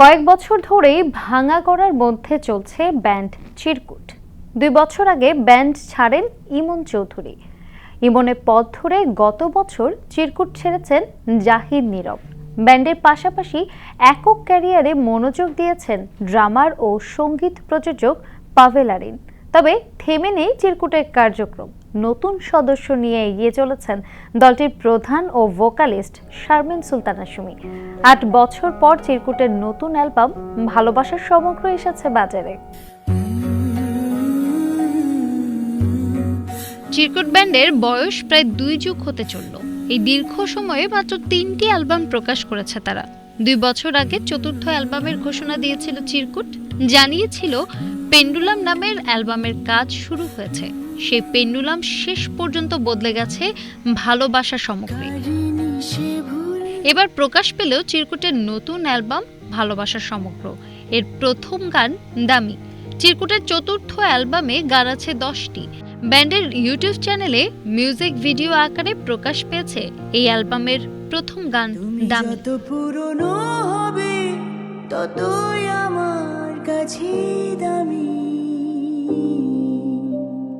কয়েক বছর ধরেই ভাঙা করার মধ্যে চলছে ব্যান্ড চিরকুট। দুই বছর আগে ব্যান্ড ছাড়েন ইমন চৌধুরী। ইমনের পথ ধরে গত বছর চিরকুট ছেড়েছেন জাহিদ নীরব। ব্যান্ডের পাশাপাশি একক ক্যারিয়ারে মনোযোগ দিয়েছেন ড্রামার ও সংগীত প্রযোজক পাভেলারিন তবে থেমে নেই চিরকুটের কার্যক্রম। নতুন সদস্য নিয়ে এগিয়ে চলেছেন দলটির প্রধান ও ভোকালিস্ট শারমিন সুলতানা সুমি। আট বছর পর চিরকুটের নতুন অ্যালবাম ভালোবাসার সমগ্র এসেছে বাজারে। চিরকুট ব্যান্ডের বয়স প্রায় দুই যুগ হতে চলল। এই দীর্ঘ সময়ে মাত্র তিনটি অ্যালবাম প্রকাশ করেছে তারা। দুই বছর আগে চতুর্থ অ্যালবামের ঘোষণা দিয়েছিল চিরকুট। জানিয়েছিল পেন্ডুলাম নামের অ্যালবামের কাজ শুরু হয়েছে। সেই পেন্ডুলাম শেষ পর্যন্ত বদলে গেছে ভালোবাসা সমগ্রে। এবার প্রকাশ পেলেও চিরকুটের নতুন অ্যালবাম ভালোবাসা সমগ্র। এর প্রথম গান দামি। চিরকুটের চতুর্থ অ্যালবামে গান আছে দশটি। ব্যান্ডের ইউটিউব চ্যানেলে মিউজিক ভিডিও আকারে প্রকাশ পেয়েছে এই অ্যালবামের প্রথম গান দামি। যত পুরনো হবে, ততই আমার কাছে দামি